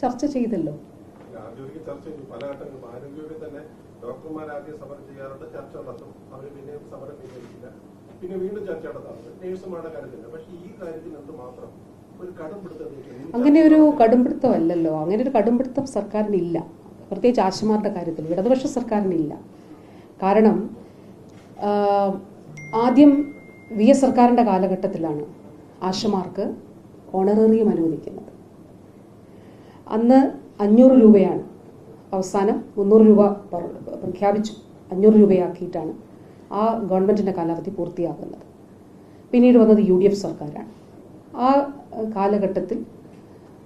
ചർച്ച ചെയ്തല്ലോ. ഡോക്ടർമാർ ആദ്യം സമരം ചെയ്യാറുണ്ട് ചർച്ച നടത്തും. അവർ പിന്നെ സമരം പിൻവലിക്കില്ല. പിന്നെ വീണ്ടും ചർച്ച നടത്താറുണ്ട്. നേഴ്സുമാരുടെ കാര്യത്തില്ല പക്ഷെ ഈ മാത്രം? അങ്ങനെ ഒരു കടുംപിടുത്തം അല്ലല്ലോ അങ്ങനെ ഒരു കടുംപിടുത്തം സർക്കാരിനില്ല. പ്രത്യേകിച്ച് ആശമാരുടെ കാര്യത്തിൽ ഇടതുപക്ഷ സർക്കാരിനില്ല. കാരണം ആദ്യം വി എസ് സർക്കാരിന്റെ കാലഘട്ടത്തിലാണ് ആശമാർക്ക് ഓണറേറിയം അനുവദിക്കുന്നത്. അന്ന് അഞ്ഞൂറ് രൂപയാണ്. അവസാനം മുന്നൂറ് രൂപ പ്രഖ്യാപിച്ചു. അഞ്ഞൂറ് രൂപയാക്കിയിട്ടാണ് ആ ഗവൺമെന്റിന്റെ കാലാവധി പൂർത്തിയാകുന്നത്. പിന്നീട് വന്നത് യു ഡി എഫ് സർക്കാരാണ്. ആ കാലഘട്ടത്തിൽ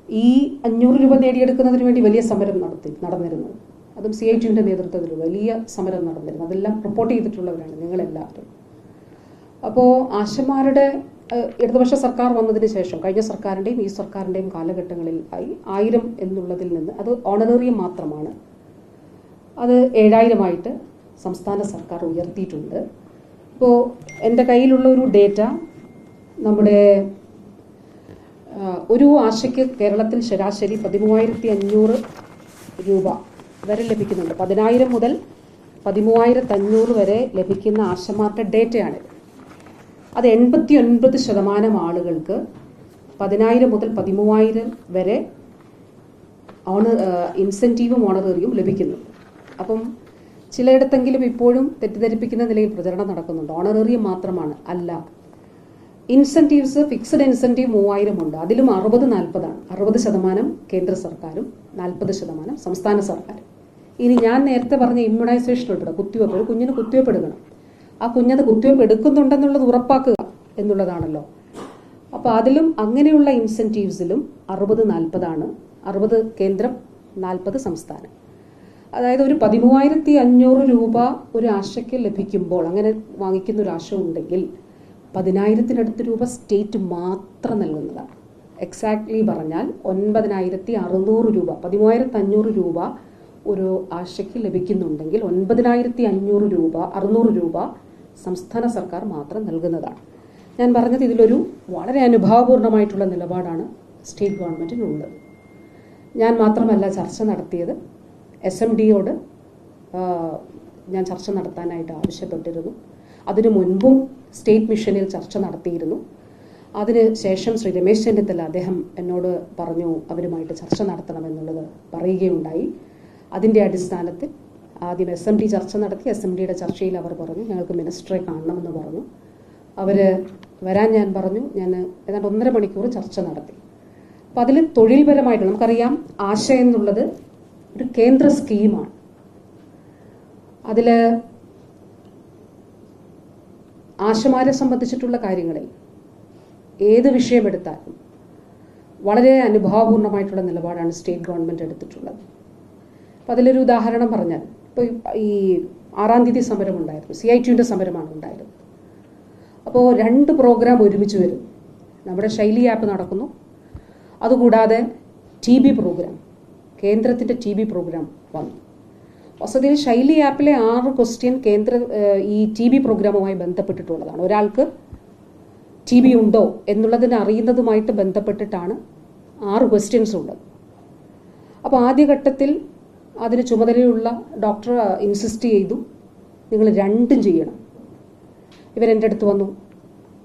ഈ അഞ്ഞൂറ് രൂപ നേടിയെടുക്കുന്നതിന് വേണ്ടി വലിയ സമരം നടത്തി നടന്നിരുന്നത് അതും സി ഐ ടിയുടെ നേതൃത്വത്തിൽ വലിയ സമരം നടന്നിരുന്നു. അതെല്ലാം റിപ്പോർട്ട് ചെയ്തിട്ടുള്ളവരാണ് നിങ്ങളെല്ലാവരും. അപ്പോൾ ആശമാരുടെ ഇടതുപക്ഷ സർക്കാർ വന്നതിന് ശേഷം കഴിഞ്ഞ സർക്കാരിന്റെയും ഈ സർക്കാരിന്റെയും കാലഘട്ടങ്ങളിൽ ആയി ആയിരം എന്നുള്ളതിൽ നിന്ന് അത് ഓണറേറിയം മാത്രമാണ്. അത് ഏഴായിരമായിട്ട് സംസ്ഥാന സർക്കാർ ഉയർത്തിയിട്ടുണ്ട്. ഇപ്പോൾ എന്റെ കയ്യിലുള്ള ഒരു ഡേറ്റ നമ്മുടെ ഒരു ആശയ്ക്ക് കേരളത്തിൽ ശരാശരി പതിമൂവായിരത്തി അഞ്ഞൂറ് രൂപ വരെ ലഭിക്കുന്നുണ്ട്. പതിനായിരം മുതൽ പതിമൂവായിരത്തി അഞ്ഞൂറ് വരെ ലഭിക്കുന്ന ആശമാരുടെ ഡേറ്റയാണിത്. അത് എൺപത്തി ഒൻപത് ശതമാനം ആളുകൾക്ക് പതിനായിരം മുതൽ പതിമൂവായിരം വരെ ഓണർ ഇൻസെന്റീവും ഓണറേറിയും ലഭിക്കുന്നുണ്ട് അപ്പം ചിലയിടത്തെങ്കിലും ഇപ്പോഴും തെറ്റിദ്ധരിപ്പിക്കുന്ന നിലയിൽ പ്രചരണം നടക്കുന്നുണ്ട്. ഓണറേറിയം മാത്രമാണ് അല്ല. ഇൻസെന്റീവ്സ് ഫിക്സഡ് ഇൻസെന്റീവ് മൂവായിരം ഉണ്ട്. അതിലും അറുപത് നാൽപ്പതാണ്. അറുപത് ശതമാനം കേന്ദ്ര സർക്കാരും നാൽപ്പത് ശതമാനം സംസ്ഥാന സർക്കാരും. ഇനി ഞാൻ നേരത്തെ പറഞ്ഞ ഇമ്മ്യൂണൈസേഷൻ ഉൾപ്പെടെ കുത്തിവെപ്പ്. കുഞ്ഞിന് കുത്തിവെപ്പ് എടുക്കണം. ആ കുഞ്ഞത് കുത്തിവെപ്പ് എടുക്കുന്നുണ്ടെന്നുള്ളത് ഉറപ്പാക്കുക എന്നുള്ളതാണല്ലോ. അപ്പോൾ അതിലും അങ്ങനെയുള്ള ഇൻസെന്റീവ്സിലും അറുപത് നാൽപ്പതാണ്. അറുപത് കേന്ദ്രം നാൽപ്പത് സംസ്ഥാനം. അതായത് ഒരു പതിമൂവായിരത്തി അഞ്ഞൂറ് രൂപ ഒരു ആശയ്ക്ക് ലഭിക്കുമ്പോൾ അങ്ങനെ വാങ്ങിക്കുന്ന ഒരു ആശ ഉണ്ടെങ്കിൽ പതിനായിരത്തിനടുത്ത് രൂപ സ്റ്റേറ്റ് മാത്രം നൽകുന്നതാണ്. എക്സാക്ട്ലി പറഞ്ഞാൽ ഒൻപതിനായിരത്തി അറുന്നൂറ് രൂപ പതിമൂവായിരത്തി അഞ്ഞൂറ് രൂപ ഒരു ആശയ്ക്ക് ലഭിക്കുന്നുണ്ടെങ്കിൽ ഒൻപതിനായിരത്തി അഞ്ഞൂറ് രൂപ അറുന്നൂറ് രൂപ സംസ്ഥാന സർക്കാർ മാത്രം നൽകുന്നതാണ്. ഞാൻ പറഞ്ഞത് ഇതിലൊരു വളരെ അനുഭാവപൂർണമായിട്ടുള്ള നിലപാടാണ് സ്റ്റേറ്റ് ഗവൺമെന്റിനുള്ളത് ഞാൻ മാത്രമല്ല ചർച്ച നടത്തിയത്. എസ് എം ഡിയോട് ഞാൻ ചർച്ച നടത്താനായിട്ട് ആവശ്യപ്പെട്ടിരുന്നു. അതിനു മുൻപും സ്റ്റേറ്റ് മിഷനിൽ ചർച്ച നടത്തിയിരുന്നു. അതിന് ശേഷം ശ്രീ രമേശ് ചെന്നിത്തല അദ്ദേഹം എന്നോട് പറഞ്ഞു അവരുമായിട്ട് ചർച്ച നടത്തണമെന്നുള്ളത് പറയുകയുണ്ടായി. അതിന്റെ അടിസ്ഥാനത്തിൽ ആദ്യം എസ് എം ഡി ചർച്ച നടത്തി എസ് എം ഡിയുടെ ചർച്ചയിൽ അവർ പറഞ്ഞു ഞങ്ങൾക്ക് മിനിസ്റ്ററെ കാണണമെന്ന് പറഞ്ഞു. അവർ വരാൻ ഞാൻ പറഞ്ഞു ഞാൻ ഏതാണ്ട് ഒന്നര മണിക്കൂർ ചർച്ച നടത്തി. അപ്പം അതിൽ തൊഴിൽപരമായിട്ട് നമുക്കറിയാം ആശയം എന്നുള്ളത് ഒരു കേന്ദ്ര സ്കീമാണ്. അതിൽ ആശമാരെ സംബന്ധിച്ചിട്ടുള്ള കാര്യങ്ങളിൽ ഏത് വിഷയമെടുത്താലും വളരെ അനുഭാവപൂർണമായിട്ടുള്ള നിലപാടാണ് സ്റ്റേറ്റ് ഗവൺമെന്റ് എടുത്തിട്ടുള്ളത്. അപ്പം അതിലൊരു ഉദാഹരണം പറഞ്ഞാൽ ഇപ്പോൾ ഈ ആറാം തീയതി സമരം ഉണ്ടായിരുന്നു സി ഐ ടിയുടെ സമരമാണ് ഉണ്ടായിരുന്നത്. അപ്പോൾ രണ്ട് പ്രോഗ്രാം ഒരുമിച്ച് വരും. നമ്മുടെ ശൈലി ആപ്പ് നടക്കുന്നു. അതുകൂടാതെ ടി ബി പ്രോഗ്രാം കേന്ദ്രത്തിന്റെ ടി ബി പ്രോഗ്രാം വന്നു. വസതിയിൽ ശൈലി ആപ്പിലെ ആറ് ക്വസ്റ്റ്യൻ കേന്ദ്ര ഈ ടി ബി പ്രോഗ്രാമുമായി ബന്ധപ്പെട്ടിട്ടുള്ളതാണ്. ഒരാൾക്ക് ടി ബി ഉണ്ടോ എന്നുള്ളതിനെ അറിയുന്നതുമായിട്ട് ബന്ധപ്പെട്ടിട്ടാണ് ആറ് ക്വസ്റ്റ്യൻസ് ഉള്ളത്. അപ്പോൾ ആദ്യഘട്ടത്തിൽ അതിന് ചുമതലയുള്ള ഡോക്ടർ ഇൻസിസ്റ്റ് ചെയ്തു നിങ്ങൾ രണ്ടും ചെയ്യണം. ഇവരെന്റെ അടുത്ത് വന്നു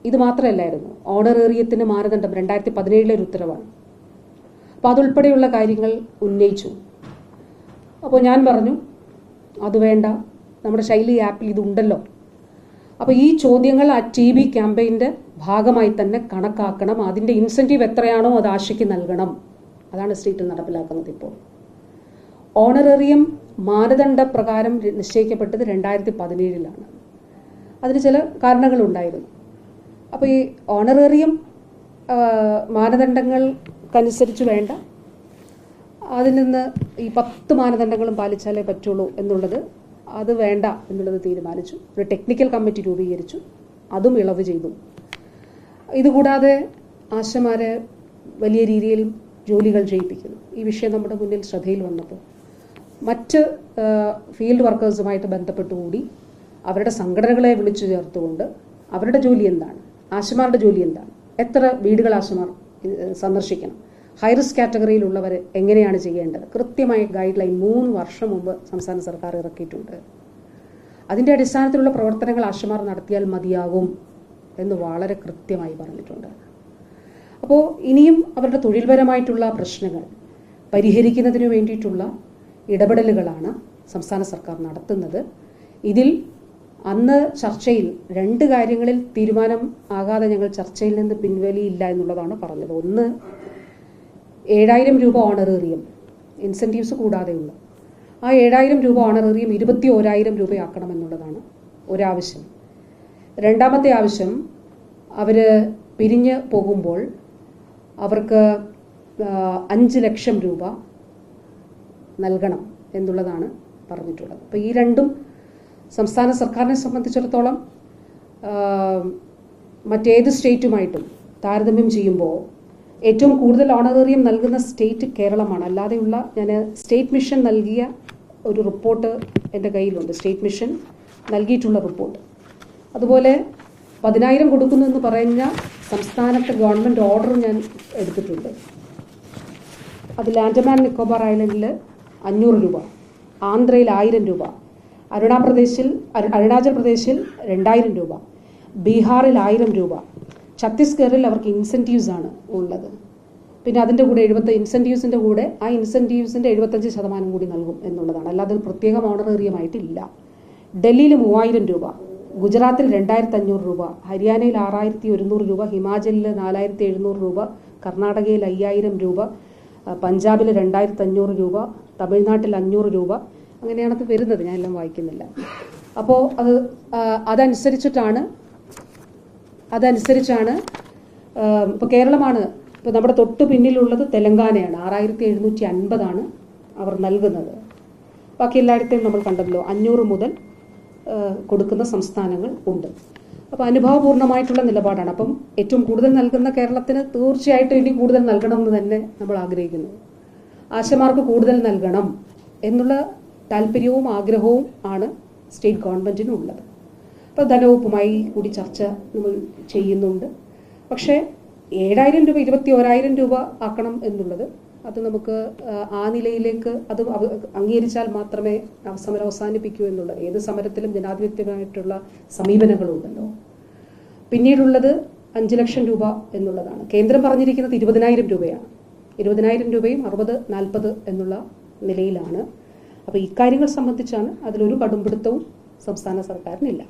ഇത് മാത്രമല്ലായിരുന്നു ഓണറേറിയത്തിന് മാനദണ്ഡം രണ്ടായിരത്തി പതിനേഴിലെ ഒരു ഉത്തരവാണ്. അപ്പോൾ അതുൾപ്പെടെയുള്ള കാര്യങ്ങൾ ഉന്നയിച്ചു. അപ്പോൾ ഞാൻ പറഞ്ഞു അത് വേണ്ട നമ്മുടെ ശൈലി ആപ്പിൽ ഇതുണ്ടല്ലോ അപ്പോൾ ഈ ചോദ്യങ്ങൾ ആ ടി ബി ക്യാമ്പയിന്റെ ഭാഗമായി തന്നെ കണക്കാക്കണം. അതിന്റെ ഇൻസെന്റീവ് എത്രയാണോ അത് ആശയ്ക്ക് നൽകണം. അതാണ് സ്റ്റേറ്റിൽ നടപ്പിലാക്കുന്നത് ഇപ്പോൾ. ഓണറേറിയം മാനദണ്ഡ പ്രകാരം നിശ്ചയിക്കപ്പെട്ടത് രണ്ടായിരത്തി പതിനേഴിലാണ് അതിന് ചില കാരണങ്ങളുണ്ടായിരുന്നു. അപ്പോൾ ഈ ഓണറേറിയം മാനദണ്ഡങ്ങൾക്കനുസരിച്ച് വേണ്ട. അതിൽ നിന്ന് ഈ പത്ത് മാനദണ്ഡങ്ങളും പാലിച്ചാലേ പറ്റുള്ളൂ എന്നുള്ളത് അത് വേണ്ട എന്നുള്ളത് തീരുമാനിച്ചു. ഒരു ടെക്നിക്കൽ കമ്മിറ്റി രൂപീകരിച്ചു. അതും ഇളവ് ചെയ്തു. ഇതുകൂടാതെ ആശമാരെ വലിയ രീതിയിൽ ജോലികൾ ചെയ്യിപ്പിക്കുന്നു. ഈ വിഷയം നമ്മുടെ മുന്നിൽ ശ്രദ്ധയിൽ വന്നപ്പോൾ മറ്റ് ഫീൽഡ് വർക്കേഴ്സുമായിട്ട് ബന്ധപ്പെട്ടുകൂടി അവരുടെ സംഘടനകളെ വിളിച്ചു ചേർത്തുകൊണ്ട് അവരുടെ ജോലി എന്താണ്? ആശമാരുടെ ജോലി എന്താണ്? എത്ര വീടുകൾ ആശമാർ സന്ദർശിക്കണം? ഹൈ കാറ്റഗറിയിലുള്ളവർ എങ്ങനെയാണ് ചെയ്യേണ്ടത്? കൃത്യമായ ഗൈഡ് ലൈൻ മൂന്ന് വർഷം മുമ്പ് സംസ്ഥാന സർക്കാർ ഇറക്കിയിട്ടുണ്ട്. അതിന്റെ അടിസ്ഥാനത്തിലുള്ള പ്രവർത്തനങ്ങൾ ആശമാർ നടത്തിയാൽ മതിയാകും എന്ന് വളരെ കൃത്യമായി പറഞ്ഞിട്ടുണ്ട്. അപ്പോൾ ഇനിയും അവരുടെ തൊഴിൽപരമായിട്ടുള്ള പ്രശ്നങ്ങൾ പരിഹരിക്കുന്നതിന് വേണ്ടിയിട്ടുള്ള ഇടപെടലുകളാണ് സംസ്ഥാന സർക്കാർ നടത്തുന്നത്. ഇതിൽ അന്ന് ചർച്ചയിൽ രണ്ട് കാര്യങ്ങളിൽ തീരുമാനം ആകാതെ ഞങ്ങൾ ചർച്ചയിൽ നിന്ന് പിൻവലിയില്ല എന്നുള്ളതാണ് പറഞ്ഞത്. ഒന്ന് ഏഴായിരം രൂപ ഓണറേറിയം ഇൻസെന്റീവ്സ് കൂടാതെയുള്ള. ആ ഏഴായിരം രൂപ ഓണറേറിയം ഇരുപത്തി ഓരായിരം രൂപയാക്കണം എന്നുള്ളതാണ് ഒരാവശ്യം. രണ്ടാമത്തെ ആവശ്യം അവർ പിരിഞ്ഞ് പോകുമ്പോൾ അവർക്ക് അഞ്ച് ലക്ഷം രൂപ നൽകണം എന്നുള്ളതാണ് പറഞ്ഞിട്ടുള്ളത്. അപ്പോൾ ഈ രണ്ടും സംസ്ഥാന സർക്കാരിനെ സംബന്ധിച്ചിടത്തോളം മറ്റേത് സ്റ്റേറ്റുമായിട്ടും താരതമ്യം ചെയ്യുമ്പോൾ ഏറ്റവും കൂടുതൽ ഓണറേറിയം നൽകുന്ന സ്റ്റേറ്റ് കേരളമാണ്. അല്ലാതെയുള്ള ഞാൻ സ്റ്റേറ്റ് മിഷൻ നൽകിയ ഒരു റിപ്പോർട്ട് എന്റെ കയ്യിലുണ്ട്. സ്റ്റേറ്റ് മിഷൻ നൽകിയിട്ടുള്ള റിപ്പോർട്ട്. അതുപോലെ പതിനായിരം കൊടുക്കുന്നു എന്ന് പറഞ്ഞ സംസ്ഥാനത്തെ ഗവൺമെന്റ് ഓർഡർ ഞാൻ എടുത്തിട്ടുണ്ട്. അത് ആൻഡമാൻ നിക്കോബാർ ഐലൻഡിൽ അഞ്ഞൂറ് രൂപ. ആന്ധ്രയിൽ ആയിരം രൂപ. അരുണാപ്രദേശിൽ അരു- അരുണാചൽ പ്രദേശിൽ രണ്ടായിരം രൂപ. ബീഹാറിൽ ആയിരം രൂപ. ഛത്തീസ്ഗറിൽ അവർക്ക് ഇൻസെന്റീവ്സ് ആണ് ഉള്ളത്. പിന്നെ അതിന്റെ കൂടെ എഴുപത്തി ഇൻസെന്റീവ്സിന്റെ കൂടെ ആ ഇൻസെന്റീവ്സിന്റെ എഴുപത്തഞ്ച് ശതമാനം കൂടി നൽകും എന്നുള്ളതാണ്. അല്ലാതെ പ്രത്യേകം ഓണറേറിയമായിട്ടില്ല ഡൽഹിയിൽ മൂവായിരം രൂപ. ഗുജറാത്തിൽ രണ്ടായിരത്തി അഞ്ഞൂറ് രൂപ. ഹരിയാനയിൽ ആറായിരത്തി ഒരുന്നൂറ് രൂപ. ഹിമാചലിൽ നാലായിരത്തി എഴുന്നൂറ് രൂപ. കർണാടകയിൽ അയ്യായിരം രൂപ. പഞ്ചാബിൽ രണ്ടായിരത്തി അഞ്ഞൂറ് രൂപ. തമിഴ്നാട്ടിൽ അഞ്ഞൂറ് രൂപ അങ്ങനെയാണ് അത് വരുന്നത്. ഞാൻ എല്ലാം വായിക്കുന്നില്ല. അപ്പോൾ അത് അതനുസരിച്ചിട്ടാണ് അതനുസരിച്ചാണ് ഇപ്പോൾ കേരളമാണ് ഇപ്പോൾ നമ്മുടെ തൊട്ട് പിന്നിലുള്ളത് തെലങ്കാനയാണ്. ആറായിരത്തി എഴുന്നൂറ്റി അൻപതാണ് അവർ നൽകുന്നത്. ബാക്കി എല്ലായിടത്തെയും നമ്മൾ കണ്ടല്ലോ അഞ്ഞൂറ് മുതൽ കൊടുക്കുന്ന സംസ്ഥാനങ്ങൾ ഉണ്ട്. അപ്പോൾ അനുഭവപൂർണമായിട്ടുള്ള നിലപാടാണ്. അപ്പം ഏറ്റവും കൂടുതൽ നൽകുന്ന കേരളത്തിന് തീർച്ചയായിട്ടും ഇനി കൂടുതൽ നൽകണമെന്ന് തന്നെ നമ്മൾ ആഗ്രഹിക്കുന്നു. ആശമാർക്ക് കൂടുതൽ നൽകണം എന്നുള്ള താല്പര്യവും ആഗ്രഹവും ആണ് സ്റ്റേറ്റ് ഗവൺമെന്റിനും ഉള്ളത് അപ്പോൾ ധനവകുപ്പുമായി കൂടി ചർച്ച നമ്മൾ ചെയ്യുന്നുണ്ട്. പക്ഷേ ഏഴായിരം രൂപ ഇരുപത്തി ഓരായിരം രൂപ ആക്കണം എന്നുള്ളത് അത് നമുക്ക് ആ നിലയിലേക്ക് അത് അംഗീകരിച്ചാൽ മാത്രമേ സമരം അവസാനിപ്പിക്കൂ എന്നുള്ളത് ഏത് സമരത്തിലും ജനാധിപത്യമായിട്ടുള്ള സമീപനങ്ങളുണ്ടല്ലോ. പിന്നീടുള്ളത് അഞ്ച് ലക്ഷം രൂപ എന്നുള്ളതാണ്. കേന്ദ്രം പറഞ്ഞിരിക്കുന്നത് ഇരുപതിനായിരം രൂപയാണ്. ഇരുപതിനായിരം രൂപയും അറുപത് നാൽപ്പത് എന്നുള്ള നിലയിലാണ്. അപ്പോൾ ഇക്കാര്യങ്ങൾ സംബന്ധിച്ചാണ് അതിലൊരു കടുംപിടുത്തവും സംസ്ഥാന സർക്കാരിനില്ല.